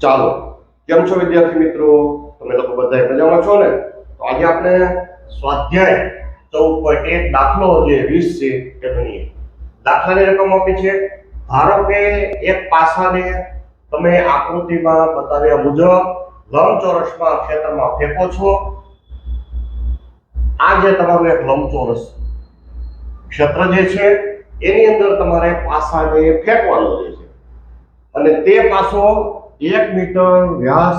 ચાલો. કેમ છો વિદ્યાર્થી મિત્રો? તમે લોકો બધા મજામાં છો ને? તો આજે આપણે સ્વાધ્યાય ચૌદ પોઈન્ટ એક દાખલો જે વીસ છે એ ગણીએ દાખલાની રકમ આપી છે. ધારો કે એક પાસાને તમે આકૃતિમાં બતાવ્યા મુજબ લંબચોરસમાં ક્ષેત્રમાં ફેંકો છો. આ જે તમારું એક લંબચોરસ ક્ષેત્ર જે છે, એની અંદર તમારે પાસાને ફેંકવાનો જે છે. અને તે પાસો એક મીટર વ્યાસ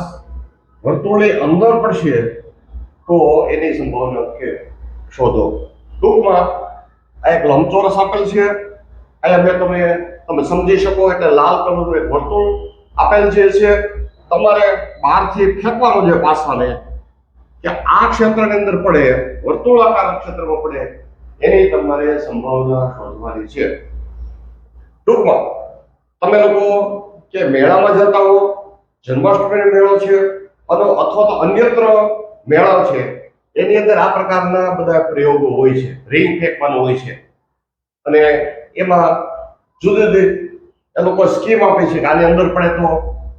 વર્તુળની અંદર પડશે, તો એની સંભાવના કે શોધો. ટૂંકમાં, આ એક લંબચોરસ આપેલ છે. અહીંયા મેં તમે તમે સમજી શકો, એટલે લાલ કલરનું એક વર્તુળ આપેલ છે છે, તમારે બહારથી ફેંકવાનો છે પાસાને કે આ ક્ષેત્રની અંદર પડે, વર્તુળાકાર ક્ષેત્રમાં પડે, એની તમારે સંભાવના શોધવાની છે. ટૂંકમાં, તમે લોકો કે મેળામાં જતા હો, જન્માષ્ટમીનો મેળો છે, અને અથવા તો અન્યત્ર મેળા છે, એની અંદર આ પ્રકારના બધા પ્રયોગો હોય છે રિંગ ફેંકવાનું હોય છે. અને એમાં જુદી જુદી એ લોકો સ્કીમ આપે છે કે આની અંદર પડે તો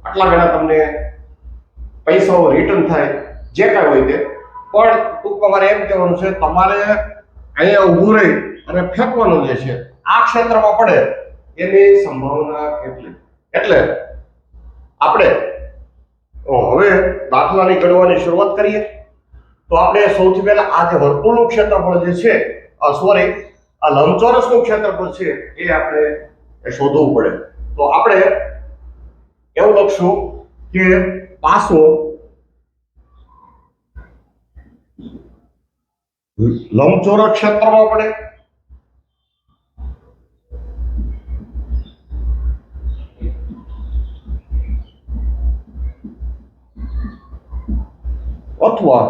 આટલા ઘણા તમને પૈસાઓ રિટર્ન થાય, જે કાંઈ હોય તે. પણ ટૂંકમાં મારે એમ કહેવાનું છે, તમારે અહીંયા ઊભું રહી અને ફેંકવાનું જે છે, આ ક્ષેત્રમાં પડે, એની સંભાવના કેટલી? એટલે આપણે હવે દાખલાની ગણવાની શરૂઆત કરીએ. તો આપણે સૌથી પહેલા આ જે વર્તુળનું ક્ષેત્રફળ જે છે સોરી આ લંબચોરસનું ક્ષેત્રફળ છે, એ આપણે શોધવું પડે. તો આપણે એવું લખશું કે પાસો લંબચોરસ ક્ષેત્રમાં પડે. અથવા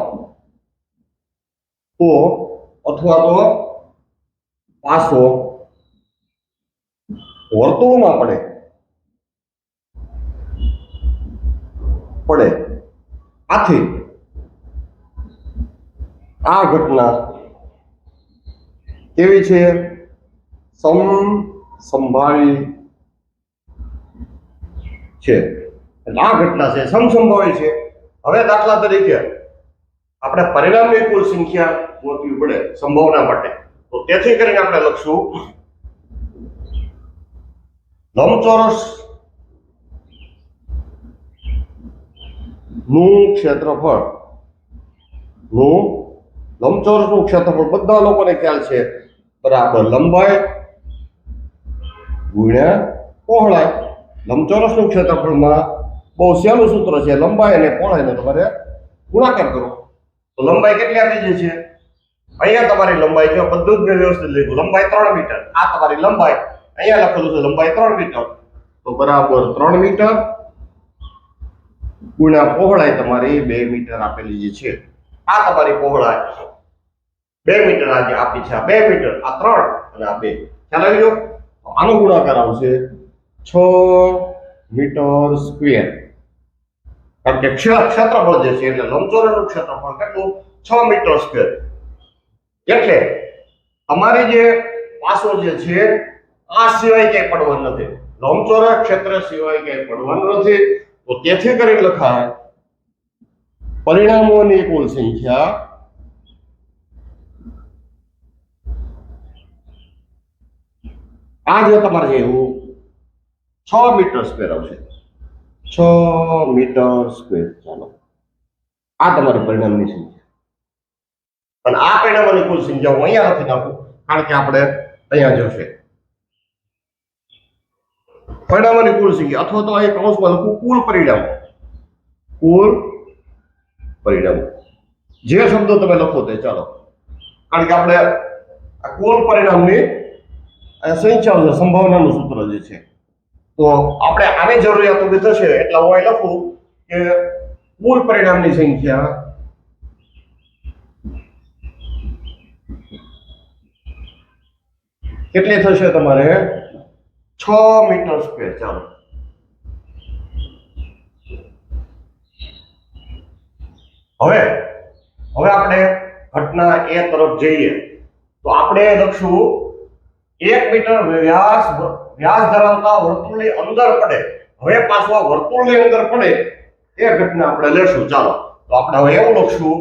તો અથવા તો પાસો વર્તુળમાં પડે. પડે. આથી આ ઘટના કેવી છે? સમ સંભાવી છે. આ ઘટના છે સમસંભાવી છે. હવે દાખલા તરીકે આપણે પરિણામની કુલ સંખ્યા ગોતવી પડે સંભાવના માટે. તો તેથી કરીને આપણે લખશું, લંબચોરસનું ક્ષેત્રફળ. નું લંબચોરસનું ક્ષેત્રફળ બધા લોકોને ખ્યાલ છે. બરાબર લંબાઈ ગુણ્યા પહોળાઈ. લંબચોરસનું ક્ષેત્રફળમાં બહુ સહેલું સૂત્ર છે. લંબાઈ અને પહોળાઈને તમારે ગુણાકાર કરો. તો લંબાઈ કેટલી આપી છે અહીંયા તમારી લંબાઈ જો બધું જ મેં વ્યવસ્થિત લીધું લંબાઈ ત્રણ મીટર. આ તમારી લંબાઈ. અહીંયા લખેલું છે, લંબાઈ ત્રણ મીટર. તો બરાબર ત્રણ મીટર ગુણ્યા પહોળાઈ તમારી બે મીટર આપેલી જે છે, આ તમારી પહોળાઈ બે મીટર આ જે આપી છે, આ બે મીટર, આ ત્રણ અને આ બે. ખ્યાલ આવી ગયો? આનો ગુણાકાર આવશે છ મીટર સ્ક્વેર. કારણ કે ક્ષે- ક્ષેત્રફળ જે છે એટલે લંબચોરસનું ક્ષેત્રફળ કેટલું? છ મીટર સ્ક્વેર એટલે અમારી જે પાસો જે છે, આ સિવાય ક્યાંય પડવાનું નથી. લંબચોરસ ક્ષેત્ર સિવાય ક્યાંય પડવાનું નથી. તો તેથી કરીને લખાય પરિણામોની કુલ સંખ્યા આ જે તમારે એવું છ મીટર સ્ક્વેર આવશે. છ મીટર સ્ક્વેર ચાલો. આ તમારી પરિણામની સંખ્યા અને આ પરિણામોની કુલ સંખ્યા હું અહીંયા લખી નાખું, કારણ કે આપણે અહીંયા જોશે પરિણામોની કુલ સંખ્યા, અથવા તો અહીં કૌંસમાં લખું, કુલ પરિણામ. કુલ પરિણામ. જે શબ્દો તમે લખો તે, ચાલો. કારણ કે આપણે આ કુલ પરિણામની છે સંભાવનાનું સૂત્ર જે છે તો આપણે આની જરૂરિયાત ઊભી થશે એટલે હું અહીં લખું કે કુલ પરિણામની સંખ્યા કેટલી થશે તમારે? છ મીટર સ્ક્વેર, ચાલો. હવે હવે આપણે ઘટના એ તરફ જઈએ. તો આપણે લખશું એક મીટર વ્યાસ વ્યાસ ધરાવતા વર્તુળની અંદર પડે. હવે પાછું વર્તુળની અંદર પડે, એ ઘટના આપણે લેશું. ચાલો. તો આપણે હવે એવું લખશું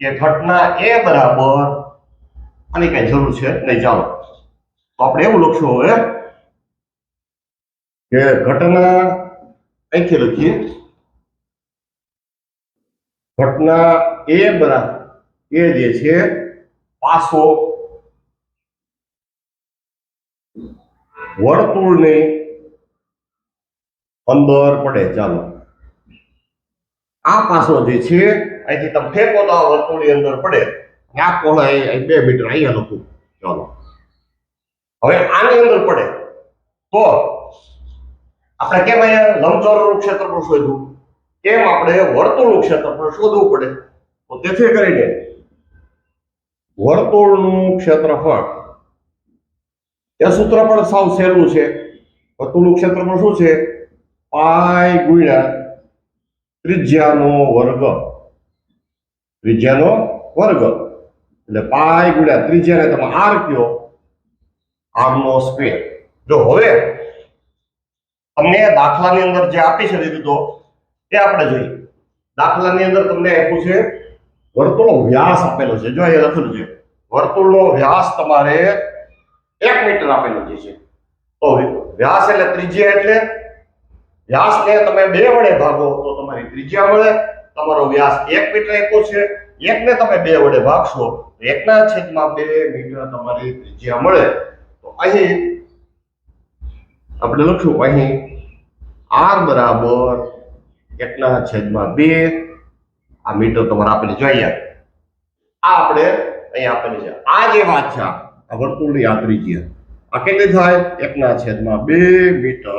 કે ઘટના એ બરાબર આની કઈ જરૂર છે નહીં. ચાલો. તો આપણે એવું લખશું હવે કે ઘટના અહીંથી લખીએ. ઘટના એ બરાબર એ જે છે પાસો વર્તુળની અંદર પડે. ચાલો. આ પાસો જે છે, અહીંથી તમે ફેંકો તો આ વર્તુળની અંદર પડે. આ પહોળાઈ બે મીટર અહીંયા લખું. ચાલો. હવે આની અંદર પડે. તો આપણે કેમ અહીંયા લંબચોરસનું ક્ષેત્રફળ શોધવું કેમ આપણે વર્તુળનું ક્ષેત્રફળ શોધવું પડે? તો તેથી કરીને. વર્તુળનું ક્ષેત્રફળ એ સૂત્ર પણ સાવ સહેલું છે. વર્તુળનું ક્ષેત્રફળ શું છે? પાય ગુણ્યા ત્રિજ્યાનો વર્ગ. ત્રિજ્યાનો વર્ગ. એટલે પાય ગુણ્યા ત્રિજ્યાને તમે આર કયો. આમનો સ્ક્વેર. જો હવે તમને દાખલાની અંદર જે આપી છે દીધો એ આપણે જોઈએ. દાખલાની અંદર તમને આપ્યું છે, વર્તુળનો વ્યાસ આપેલો છે. જો અહીંયા લખેલું છે, વર્તુળનો વ્યાસ તમારે એક મીટર આપેલું જે છે. તો વ્યાસ એટલે ત્રિજ્યા એટલે વ્યાસને તમે બે વડે ભાગો તો તમારી ત્રિજ્યા મળે. તમારો વ્યાસ એક મીટર આપ્યો છે. એકને તમે બે વડે ભાગશો તો એકના છેદમાં બે મીટર તમારી ત્રિજ્યા મળે. તો અહીં આપણે લખ્યું અહીં આર બરાબર એકના છેદમાં બે આ મીટર તમારે આપેલી જોઈએ આ આપણે અહીં આપેલી છે. આ જે વાત છે વર્તુળની આ ત્રિજ્યા આ કેટલી થાય? એકના છેદમાં બે મીટર.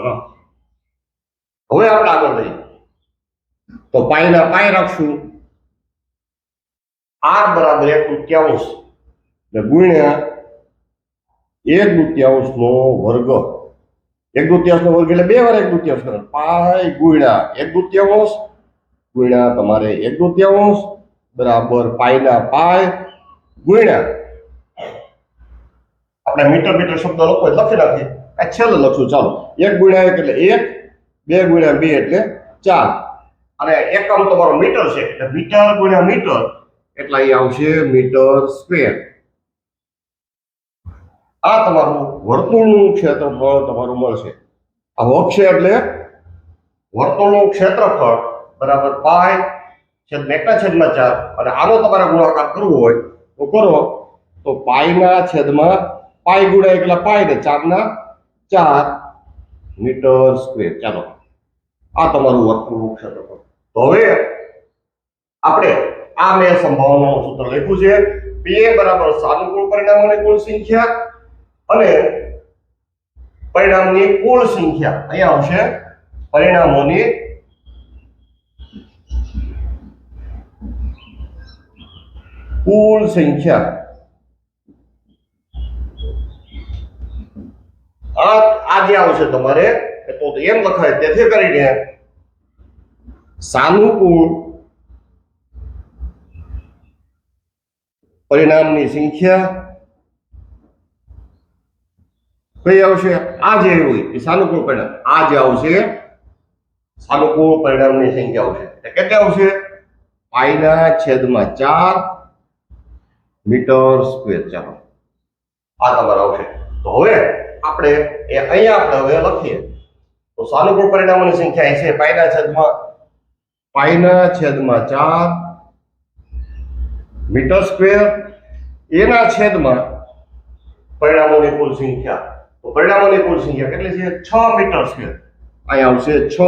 હવે આપણે આગળ લઈએ. તો પાયના પાય રાખશું. આર બરાબર એક તૃત્યાંશ એટલે ગુણ્યા એક દૃત્યાંશ નો વર્ગ. એક દૃત્યાંશ નો વર્ગ એટલે બે વાર એક દૃત્યાંશ કરે. પાય ગુણ્યા એક દૃત્યાંશ ગુણ્યા તમારે એક દૃત્યાંશ બરાબર પાયના પાય ગુણ્યા આપણે મીટર મીટર શબ્દ લખો લખી રાખીએ આ છેલ્લે લખશું ચાલો. એક ગુણ્યા એક એટલે એક, બે ગુણ્યા બે એટલે ચાર. અને એકમ તમારો મીટર છે, એટલે મીટર ગુણ્યા મીટર એટલે અહીં આવશે મીટર સ્ક્વેર. આ તમારું વર્તુળનું ક્ષેત્રફળ તમારું મળશે. આ વક્ષ એટલે વર્તુળનું ક્ષેત્રફળ બરાબર પાય છેદ એકના છેદમાં ચાર. અને આનો તમારે ગુણાકાર કરવો હોય તો કરો. તો પાયના છેદમાં પાય ગુણ્યા એકલા પાય ને ચારના ચાર મીટર સ્ક્વેર ચાલો. આ તમારું વર્તુળનું ક્ષેત્રફળ. તો હવે આપણે આ મેં સંભાવનાનું સૂત્ર લખ્યું છે. પી બરાબર સાનુકૂળ પરિણામોની કુલ સંખ્યા અને પરિણામની કુલ સંખ્યા. અહીંયા આવશે પરિણામોની કુલ સંખ્યા. આ આ જે આવશે તમારે. એ તો એમ લખાય, તેથી કરીને સાનુકૂળ પરિણામની સંખ્યા કઈ આવશે? આ જે હોય એ સાનુકૂળ પરિણામ. આ જે આવશે. સાનુકૂળ પરિણામની સંખ્યા આવશે. એટલે કેટલી આવશે? પાઈના છેદમાં ચાર મીટર સ્ક્વેર. ચાલો. આ તમારે આવશે. તો હવે આપણે એ અહીંયા આપણે હવે લખીએ. તો સાનુકૂળ પરિણામોની સંખ્યા એ છે, પાયના છેદમાં પાયના છેદમાં ચાર મીટર સ્ક્વેર. એના છેદમાં પરિણામોની કુલ સંખ્યા. તો પરિણામોની કુલ સંખ્યા કેટલી છે? છ મીટર સ્ક્વેર. અહીં આવશે છ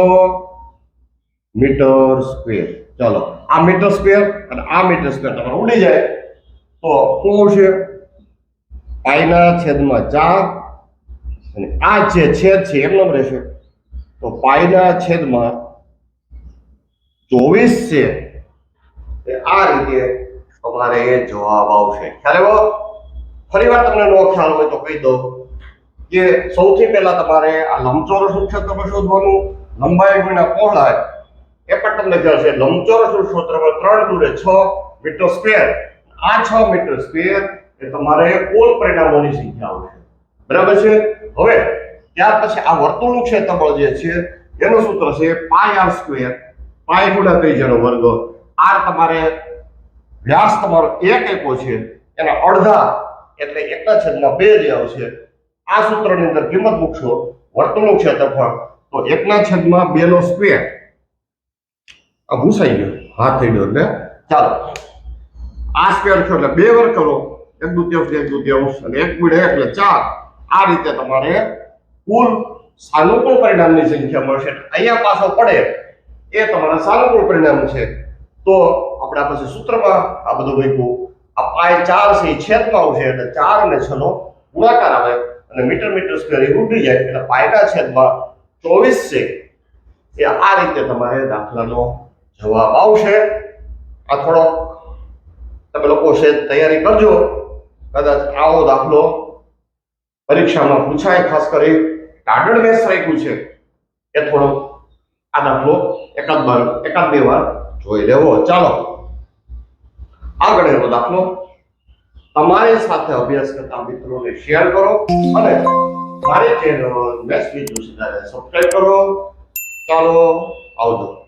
મીટર સ્ક્વેર. ચાલો, આ મીટર સ્ક્વેર અને આ મીટર સ્ક્વેર તમારે ઉડી જાય. તો શું આવશે? પાયના છેદમાં ચાર અને આ જે છેદ છે એમનો રહેશે. તો પાયના છેદમાં ચોવીસ છે. એ આ રીતે તમારે જવાબ આવશે. ખ્યાલ એવો ફરી વાર તમને નો ખ્યાલ હોય તો કહી દઉં કે સૌથી પહેલા તમારે આ લંબચોરસ ક્ષેત્રફળ શોધવાનું, લંબાઈ ગુણ્યા પહોળાઈ, એ પણ તમને ખ્યાલ છે. લંબચોરસ ક્ષેત્રફળ ત્રણ દૂરે છ મીટર સ્ક્વેર. આ છ મીટર સ્ક્વેર એ તમારે કુલ પરિણામોની સંખ્યા આવશે. બરાબર છે? હવે, ત્યાર પછી આ વર્તુળનું ક્ષેત્રફળ જે છે, એનું સૂત્ર છે પાય આર સ્ક્વેર પાય ગુણ્યા ત્રીજાનો વર્ગ. આર તમારે વ્યાસ તમારો એક એકો છે. એના અડધા એટલે એકના છેદમાં બે જે આવશે. આ સૂત્રની અંદર કિંમત મૂકશો, વર્તુળનું ક્ષેત્રફળ. તો એકના છેદમાં બે નો સ્ક્વેર આ ભૂસાઈ ગયો, હાથ થઈ ગયો એટલે. ચાલો. આ સ્ક્વેર છો એટલે બે વર કરો. એક દુત્યાંશ એક દુત્યાંશ અને એક ગુણ્યા એટલે ચાર. આ રીતે તમારે કુલ સાનુકૂળ પરિણામની સંખ્યા મળશે. અહીંયા પાછો પડે એ તમારા સાનુકૂળ પરિણામ છે. તો આપણા પાસે સૂત્રમાં આ બધું મૂક્યું આ પાય ચાર છે, એ છેદમાં આવશે, એટલે ચાર અને છનો ગુણાકાર આવે અને મીટર મીટર સ્ક્વેર એ ઉડી જાય, એટલે પાયના છેદમાં ચોવીસ છે. એ આ રીતે તમારે દાખલાનો જવાબ આવશે. આ થોડો તમે લોકો છે, તૈયારી કરજો. કદાચ આવો દાખલો પરીક્ષામાં પૂછાય, ખાસ કરી ટાડળ મેસ રાખ્યું છે. એ થોડો આ દાખલો એકાદ બાર એકાદ બે વાર જોઈ લેવો. ચાલો. આગળ એવો દાખલો. તમારી સાથે અભ્યાસ કરતા મિત્રોને શેર કરો અને મારી ચેનલ મેથ્સ વિદ્યુ સબસ્ક્રાઇબ કરો. ચાલો, આવજો.